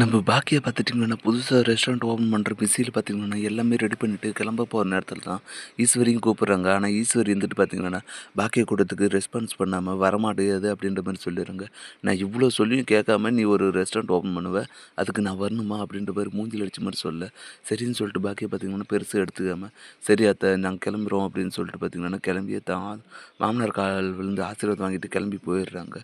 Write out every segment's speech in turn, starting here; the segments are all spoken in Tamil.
நம்ம பாக்கியை பார்த்துட்டிங்கன்னா புதுசாக ரெஸ்டாரண்ட் ஓப்பன் பண்ணுற பிஸியில் பார்த்தீங்கன்னா எல்லாமே ரெடி பண்ணிவிட்டு கிளம்ப போகிற நேரத்தில் தான் ஈஸ்வரியும் கூப்பிட்றாங்க. ஆனால் ஈஸ்வரி இருந்துட்டு பார்த்தீங்கன்னா பாக்கிய கூட்டத்துக்கு ரெஸ்பான்ஸ் பண்ணாமல் வரமாட்டேது அப்படின்ற மாதிரி சொல்லிடுறாங்க. நான் இவ்வளோ சொல்லியும் கேட்காம நீ ஒரு ரெஸ்டாரண்ட் ஓப்பன் பண்ணுவேன் அதுக்கு நான் வரணுமா அப்படின்ற மாதிரி மூஞ்சில் அடிச்ச மாதிரி சொல்ல. சரின்னு சொல்லிட்டு பாக்கியை பார்த்தீங்கன்னா பெருசாக எடுத்துக்காமல் சரி அத்தை நாங்கள் கிளம்புறோம் அப்படின்னு சொல்லிட்டு பார்த்தீங்கன்னா கிளம்பியே தான் மாமனார் கால் விழுந்து ஆசீர்வாதம் வாங்கிட்டு கிளம்பி போயிடுறாங்க.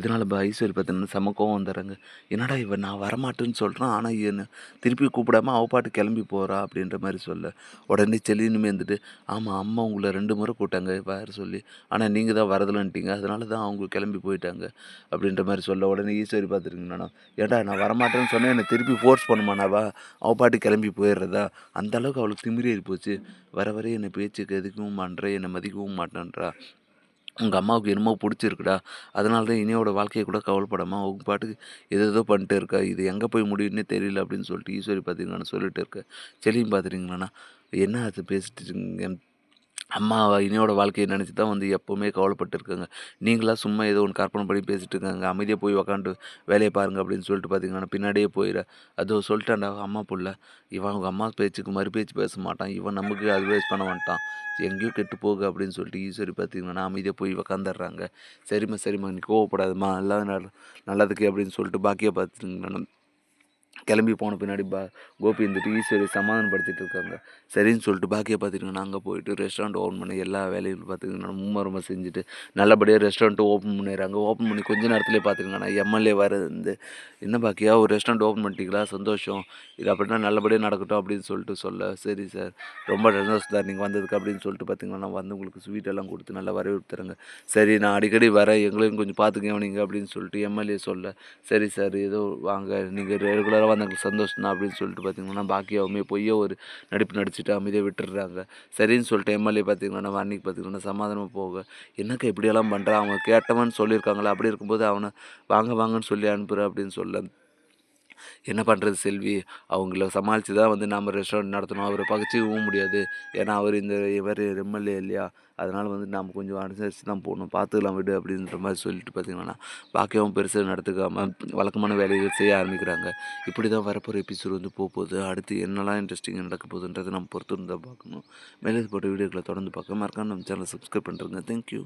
இதனால் பா ஈஸ்வரி பார்த்தீங்கன்னா செம கோவம் வந்துடுறாங்க. என்னடா இவன் நான் வரமாட்டேன். வரமாட்டேன்னு சொல்கிறான் ஆனால் என்ன திருப்பி கூப்பிடாம அவ பாட்டு கிளம்பி போகிறா அப்படின்ற மாதிரி சொல்ல. உடனே செல்லினுமே இருந்துட்டு ஆமாம் அம்மா உங்களை ரெண்டு முறை கூட்டாங்க வர சொல்லி. ஆனால் நீங்கள் தான் வரதில்லன்ட்டீங்க அதனால தான் அவங்க கிளம்பி போயிட்டாங்க. அப்படின்ற மாதிரி சொல்ல. உடனே ஈஸ்வரி பார்த்துருக்கீங்கண்ணா ஏடா நான் வரமாட்டேன்னு சொன்னேன். என்னை திருப்பி ஃபோர்ஸ் பண்ணுமானாவா அவ பாட்டு கிளம்பி போயிடுறதா? அந்த அளவுக்கு அவளுக்கு திமிரி ஏறி போச்சு. வர வர என்னை பேச்சுக்கு எதுக்கவும் பண்ணுற என்னை மதிக்கவும் மாட்டேன்றா. உங்கள் அம்மாவுக்கு என்னமோ பிடிச்சிருக்குடா. அதனால தான் இனியோட வாழ்க்கையை கூட கவலைப்படாமல் அவங்க பாட்டுக்கு எது ஏதோ பண்ணிட்டு இருக்கா. இது எங்கே போய் முடியும்னே தெரியல அப்படின்னு சொல்லிட்டு ஈஸ்வரி பார்த்தீங்களான்னு சொல்லிட்டு இருக்க. செலியும் பார்த்துட்டீங்களாண்ணா என்ன அது பேசிட்டு அம்மா இனியோட வாழ்க்கையை நினச்சி தான் வந்து எப்போவுமே கவலைப்பட்டு இருக்காங்க சும்மா ஏதோ ஒன்று கற்பனை பண்ணி பேசிட்டு இருக்காங்க அமைதியாக போய் உக்காண்டு வேலையை பாருங்க அப்படின்னு சொல்லிட்டு பார்த்தீங்கன்னா பின்னாடியே போயிட அதோ சொல்லிட்டாண்டா அம்மா புள்ள. இவன் அவங்க அம்மா பேச்சுக்கு மறு பேச்சு பேச மாட்டான். இவன் நமக்கு அட்வைஸ் பண்ண மாட்டான். எங்கேயோ கெட்டு போகு அப்படின்னு சொல்லிட்டு ஈஸ்வரி பார்த்தீங்கன்னா அமைதியாக போய் உக்காந்துடுறாங்க சரிம்மா சரிம்மா நீ கோவப்படாதம்மா. எல்லாம் நல்லதுக்கு அப்படின்னு சொல்லிட்டு பாக்கியை பார்த்துட்டிங்கன்னா கிளம்பி போன பின்னாடி பா கோபி இருந்துட்டு ஈஸ்வரி சமாதானப்படுத்திட்டு இருக்காங்க சரின்னு சொல்லிட்டு பாக்கியை பார்த்துட்டிங்கன்னா அங்கே போயிட்டு ரெஸ்டாரண்ட் ஓப்பன் பண்ணி எல்லா வேலையும் பார்த்துக்கிங்கன்னா மும்மரமாக செஞ்சுட்டு நல்லபடியாக ரெஸ்டாரண்ட்டு ஓப்பன் பண்ணிடுறாங்க. ஓப்பன் பண்ணி கொஞ்ச நேரத்துலேயே பார்த்துக்கிங்கன்னா எம்எல்ஏ வர வந்து என்ன பாக்கியா ஒரு ரெஸ்டாரண்ட் ஓப்பன் பண்ணிட்டீங்களா? சந்தோஷம். இது அப்படின்னா நல்லபடியாக நடக்கட்டும் அப்படின்னு சொல்லிட்டு சொல்ல சரி சார் ரொம்ப சந்தோஷம் சார் நீங்கள் வந்ததுக்கு அப்படின்னு சொல்லிட்டு பார்த்தீங்கன்னா வந்து உங்களுக்கு ஸ்வீட் எல்லாம் கொடுத்து நல்லா வரவேற்றுறாங்க சரி நான் அடிக்கடி வரேன். எங்களையும் கொஞ்சம் பார்த்துக்கவனிங்க அப்படின்னு சொல்லிட்டு எம்எல்ஏ சொல்ல சரி சார் ஏதோ வாங்க. நீங்கள் ரெகுலராக எனக்கு சந்தோஷம் தான் அப்படின்னு சொல்லிட்டு பார்த்தீங்கன்னா பாக்கியாவுமே பொய்யோ ஒரு நடிப்பு நடிச்சுட்டு அமைதியாக விட்டுடுறாங்க. சரின்னு சொல்லிட்டு எம்எல்ஏ பார்த்தீங்கன்னா நம்ம பார்த்தீங்கன்னா சமாதானமாக போக என்னக்கா இப்படியெல்லாம் பண்ணுறான் அவங்க கேட்டவன் சொல்லியிருக்காங்களா? அப்படி இருக்கும்போது அவனை வாங்க வாங்கன்னு சொல்லி அனுப்புகிறேன் அப்படின்னு சொல்ல என்ன பண்ணுறது செல்வி? அவங்கள சமாளித்து தான் வந்து நம்ம ரெஸ்டாரண்ட் நடத்தணும். அவரை பகச்சிக்கவும் முடியாது. ஏன்னா அவர் இந்த இவர் எம்எல்ஏ இல்லையா? அதனால் வந்து நாம் கொஞ்சம் அனுசரித்து தான் போகணும். பார்த்துக்கலாம் விடு அப்படின்ற மாதிரி சொல்லிட்டு பார்த்தீங்கன்னா பாக்கியவும் பெருசாக நடத்துக்காமல் வழக்கமான வேலைகள் செய்ய ஆரம்பிக்கிறாங்க. இப்படி தான் வரப்போகிற எபிசோட் வந்து போக போகுது. அடுத்து என்னெல்லாம் இன்ட்ரெஸ்டிங் நடக்க போகுதுன்றதை நம்ம பொறுத்து இருந்தால் பார்க்கணும் மேலே போட்ட வீடியோக்களை தொடர்ந்து பார்க்க மறக்காம நம்ம சேனலை சப்ஸ்கிரைப் பண்ணுறேங்க தேங்க்யூ